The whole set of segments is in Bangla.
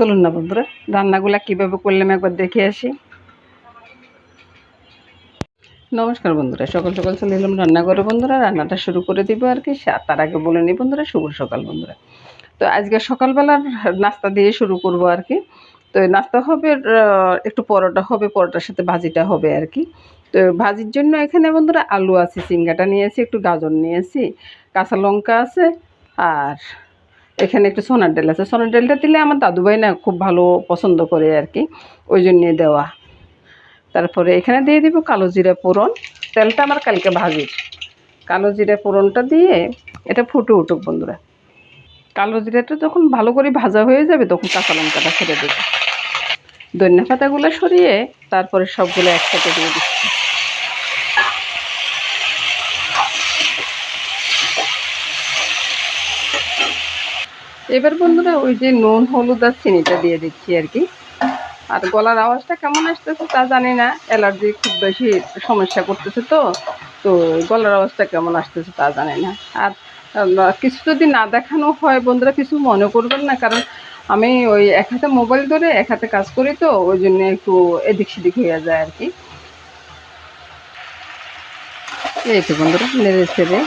চলুন না বন্ধুরা, রান্নাগুলা কীভাবে করলাম একবার দেখে আসি। নমস্কার বন্ধুরা, সকাল সকাল চলে এলাম রান্না করে বন্ধুরা, রান্নাটা শুরু করে দিব আর কি তার আগে বলে নিই বন্ধুরা, শুভ সকাল বন্ধুরা। তো আজকে সকালবেলার নাস্তা দিয়ে শুরু করব আর কি। তো নাস্তা হবে একটু পরোটা হবে, পরোটার সাথে ভাজিটা হবে আর কি। তো ভাজির জন্য এখানে বন্ধুরা আলু আছে, সিঙ্গাটা নিয়েছি, একটু গাজর নিয়েছি, কাঁচা লঙ্কা আছে, আর এখানে একটু সোনার ডাল আছে। সোনার ডালটা দিলে আমার দাদুভাই না খুব ভালো পছন্দ করে আর কি। ওই জন্যে দেওয়া। তারপরে এখানে দিয়ে দিব কালো জিরা ফোড়ন। তেলটা আমার কালকে ভাজির। কালো জিরা ফোড়নটা দিয়ে এটা ফুটে উঠুক বন্ধুরা। কালো জিরাটা যখন ভালো করে ভাজা হয়ে যাবে তখন কাঁচা লঙ্কাটা ছেড়ে দেবে। ধনিয়া পাতাগুলো সরিয়ে তারপরে সবগুলো একসাথে দিয়ে দিচ্ছি। এবার বন্ধুরা, ওই যে নুন, হলুদ আর চিনিটা দিয়ে দিচ্ছি আর কি। আর গলার আওয়াজটা কেমন আসতেছে তা জানি না, অ্যালার্জি খুব বেশি সমস্যা করতেছে তো তো গলার আওয়াজটা কেমন আসতেছে তা জানি না। আর কিছু যদি না দেখানো হয় বন্ধুরা, কিছু মনে করবেন না, কারণ আমি ওই এক হাতে মোবাইল ধরে এক হাতে কাজ করি তো, ওই জন্য একটু এদিক সেদিক হয়ে যায় আর কি। এই তো বন্ধুরা, নেড়ে ছেড়ে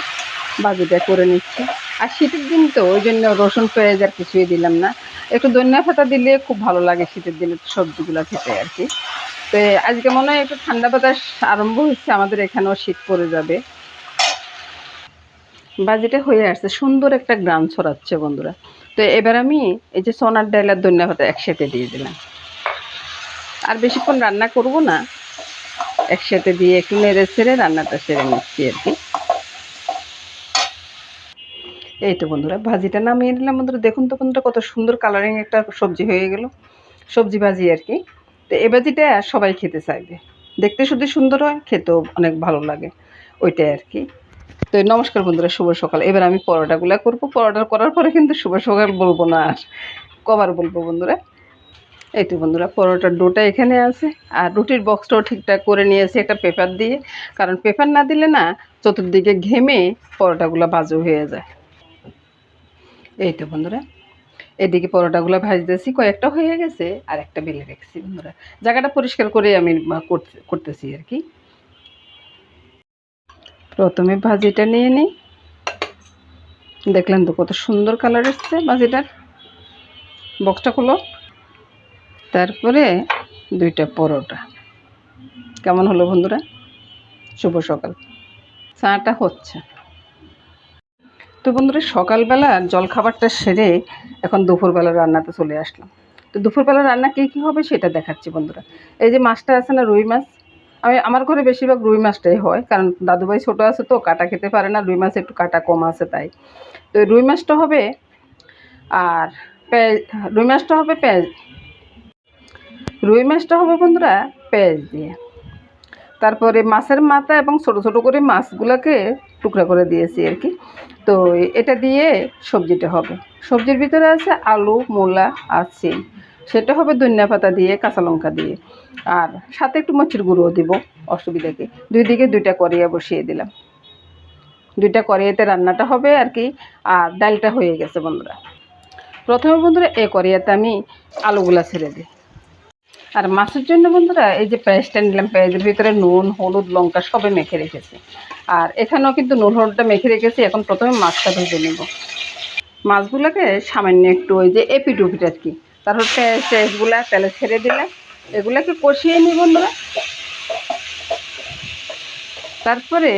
বাজিটা করে নিচ্ছি। আর শীতের দিন তো, ওই জন্য রসুন, পেঁয়াজ আর কিছুই দিলাম না। একটু ধনিয়া পাতা দিলে খুব ভালো লাগে শীতের দিনে সবজিগুলো খেতে আর কি। তো আজকে মনে হয় একটু ঠান্ডা বাতাস আরম্ভ হচ্ছে আমাদের এখানেও শীত পড়ে যাবে। বাজিটা হয়ে আসছে, সুন্দর একটা গ্রাম ছড়াচ্ছে বন্ধুরা। তো এবার আমি এই যে সোনার ডাল আর ধনিয়া পাতা একসাথে দিয়ে দিলাম। আর বেশিক্ষণ রান্না করব না, একসাথে দিয়ে একটু নেড়ে ছেড়ে রান্নাটা সেরে নিচ্ছি আর কি। এই তো বন্ধুরা, ভাজিটা নামিয়ে নিলাম। বন্ধুরা, দেখুন তো বন্ধুরা, কত সুন্দর কালারিং একটা সবজি হয়ে গেল। সবজি ভাজি আর কি। তো এ ভাজিটা সবাই খেতে চাইবে। দেখতে শুধু সুন্দর হয়, খেতেও অনেক ভালো লাগে। ওইটাই আর কি। তো নমস্কার বন্ধুরা, শুভ সকাল। এবার আমি পরোটাগুলো করব। পরোটা করার পরে কিন্তু শুভ সকাল বলব না আর। কবার বলব বন্ধুরা। এই তো বন্ধুরা, পরোটার ডোটা এখানে আছে। আর রুটির বক্সটাও ঠিকঠাক করে নিয়েছি একটা পেপার দিয়ে। কারণ পেপার না দিলে না, চতুর্দিকে ঘেমে পরোটাগুলো বাজু হয়ে যায়। এই তো বন্ধুরা, এদিকে পরোটাগুলো ভাজতেছি, কয়েকটা হয়ে গেছে, আর একটা বেলে রেখেছি বন্ধুরা। জায়গাটা পরিষ্কার করে আমি করতে, করতেছি আর কি। প্রথমে ভাজিটা নিয়ে নিই। দেখলেন তো কত সুন্দর কালার এসছে ভাজিটার। বক্সটা খুলো। তারপরে দুইটা পরোটা। কেমন হলো বন্ধুরা? শুভ সকাল। চাটা হচ্ছে। তো বন্ধুরা, সকালবেলা জলখাবারটা সেরে এখন দুপুরবেলা রান্নাতে চলে আসলাম। তো দুপুরবেলা রান্না কী কী হবে সেটা দেখাচ্ছি বন্ধুরা। এই যে মাছটা আছে না, রুই মাছ, আমি, আমার ঘরে বেশিরভাগ রুই মাছটাই হয়, কারণ দাদুভাই ছোটো আছে তো, কাটা খেতে পারে না, রুই মাছ একটু কাটা কম আছে তাই। তো রুই মাছটা হবে আর পেঁয়াজ, রুই মাছটা হবে পেঁয়াজ। রুই মাছটা হবে বন্ধুরা পেঁয়াজ দিয়ে। তারপরে মাছের মাথা এবং ছোট ছোট করে মাছগুলোকে টুকরা করে দিয়েছি আর কি। তো এটা দিয়ে সবজিটা হবে। সবজির ভিতরে আছে আলু, মূলা আর সিম। সেটা হবে ধনিয়া পাতা দিয়ে, কাঁচা লঙ্কা দিয়ে। আর সাথে একটু মরিচের গুঁড়োও দিব, অসুবিধা কি। দুই দিকে দুইটা করিয়া বসিয়ে দিলাম। দুইটা করিয়াতে রান্নাটা হবে আর কি, আর ডালটা হয়ে গেছে বন্ধুরা। প্রথমে বন্ধুরা এ করিয়াতে আমি আলুগুলা ছেড়ে দিই। আর মাছের জন্য বন্ধুরা, এই যে পেঁয়াজটা নিলাম, পেঁয়াজের ভিতরে নুন, হলুদ, লঙ্কা সবে মেখে রেখেছি। আর এখানেও কিন্তু নুন, হলুদটা মেখে রেখেছি, এখন প্রথমে মাছটা ভেজে নেব। মাছগুলোকে সামান্য একটু ওই যে এপিট উপিট আর কি, তারপর পেঁয়াজ টেয়াজগুলা তেলে ছেড়ে দিলাম। এগুলাকে কষিয়ে নিই বন্ধুরা। তারপরে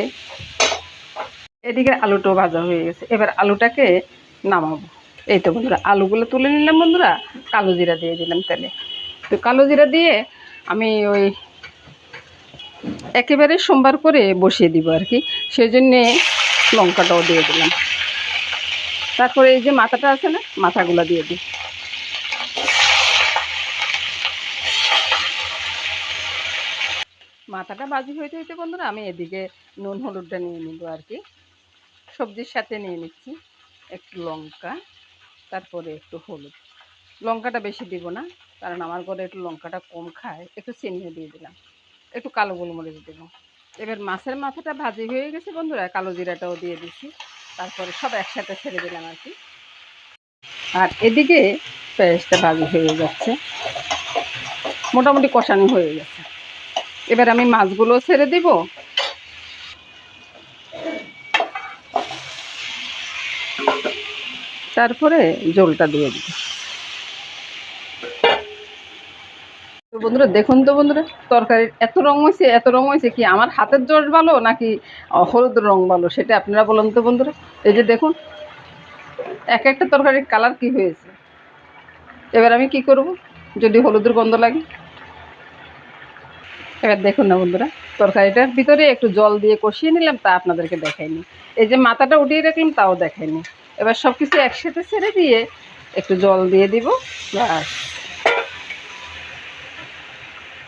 এদিকে আলুটাও ভাজা হয়ে গেছে। এবার আলুটাকে নামাবো। এই তো বন্ধুরা, আলুগুলো তুলে নিলাম বন্ধুরা, কালো জিরা দিয়ে দিলাম তেলে। তো কালো জিরা দিয়ে আমি ওই একেবারে সোমবার করে বসিয়ে দিব আর কি। সেই জন্যে লঙ্কাটাও দিয়ে দিলাম। তারপরে এই যে মাথাটা আছে না, মাথাগুলো দিয়ে দিই। মাথাটা বাজি হইতে হইতে বন্ধুরা আমি এদিকে নুন, হলুদটা নিয়ে নিব আর কি। সবজির সাথে নিয়ে নিচ্ছি একটু লঙ্কা, তারপরে একটু হলুদ। লঙ্কাটা বেশি দিব না কারণ আমার ঘরে একটু লঙ্কাটা কম খায়, একটু চিনি দিয়ে দিলাম। একটু কালো গোলমরিচ দেব। এবার মাছের মাথাটা ভাজি হয়ে গেছে বন্ধুরা, কালো জিরাটাও দিয়ে দিছি। তারপরে সব একসাথে ছেড়ে দিলাম আর কি। আর এদিকে পেঁয়াজটা ভাজি হয়ে যাচ্ছে। মোটামুটি কষানো হয়ে গেছে। এবার আমি মাছগুলো ছেড়ে দিব। তারপরে জলটা দিয়ে দিব। তো বন্ধুরা, দেখুন তো বন্ধুরা, তরকারির এত রং হয়েছে, এত রং হয়েছে কি, আমার হাতের জল ভালো নাকি হলুদ রং ভালো, সেটা আপনারা বলুন তো বন্ধুরা। এই যে দেখুন, এক একটা তরকারির কালার কি হয়েছে। এবার আমি কি করব? যদি হলুদের গন্ধ লাগে। এবার দেখুন না বন্ধুরা, তরকারিটার ভিতরে একটু জল দিয়ে কষিয়ে নিলাম, তা আপনাদেরকে দেখাইনি। এই যে মাথাটা উঠিয়ে রাখলাম, তাও দেখাইনি। এবার সব কিছু একসাথে ছেড়ে দিয়ে একটু জল দিয়ে দিব, ব্যাস।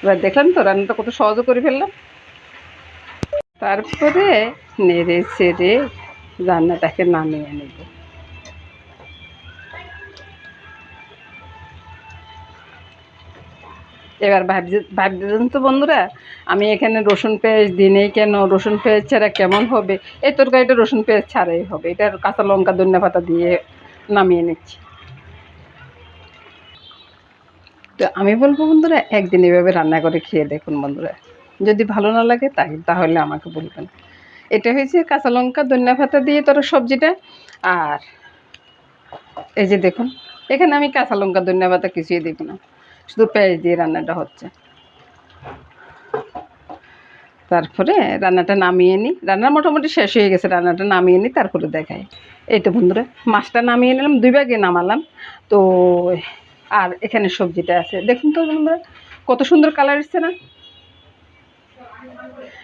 এবার দেখলাম তো রান্নাটা কত সহজ করে ফেললাম। তারপরে নেড়ে ছেড়ে রান্নাটাকে নামিয়ে নেব। এবার ভাবছে ভাবছেন তো বন্ধুরা, আমি এখানে রসুন পেঁয়াজ দিনেই কেন রসুন পেঁয়াজ ছাড়া কেমন হবে? এই তরকারিটা রসুন পেঁয়াজ ছাড়াই হবে। এটা কাঁচা লঙ্কা, ধনিয়া পাতা দিয়ে নামিয়ে নিচ্ছি। তো আমি বলব বন্ধুরা, একদিন এভাবে রান্না করে খেয়ে দেখুন বন্ধুরা। যদি ভালো না লাগে তাই, তাহলে আমাকে বলবেন। এটা হয়েছে কাঁচা লঙ্কা, ধনিয়া পাতা দিয়ে তোর সবজিটা। আর এই যে দেখুন, এখানে আমি কাঁচা লঙ্কা, ধনিয়া পাতা কিছুই দিব না। শুধু পেঁয়াজ দিয়ে রান্নাটা হচ্ছে। তারপরে রান্নাটা নামিয়ে নিই। রান্না মোটামুটি শেষ হয়ে গেছে, রান্নাটা নামিয়ে নিই, তারপরে দেখাই। এই তো বন্ধুরা, মাছটা নামিয়ে নিলাম, দুই ভাগে নামালাম। তো আর এখানে সবজিটা আছে। দেখুন তো বন্ধুরা, কত সুন্দর কালার এসছে না?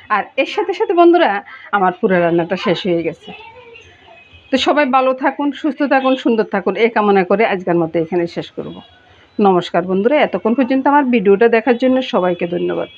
আর এর সাথে সাথে বন্ধুরা, আমার পুরো রান্নাটা শেষ হয়ে গেছে। তো সবাই ভালো থাকুন, সুস্থ থাকুন, সুন্দর থাকুন এ কামনা করে আজকের মতো এখানে শেষ করব। নমস্কার বন্ধুরা, এতক্ষণ পর্যন্ত আমার ভিডিওটা দেখার জন্য সবাইকে ধন্যবাদ।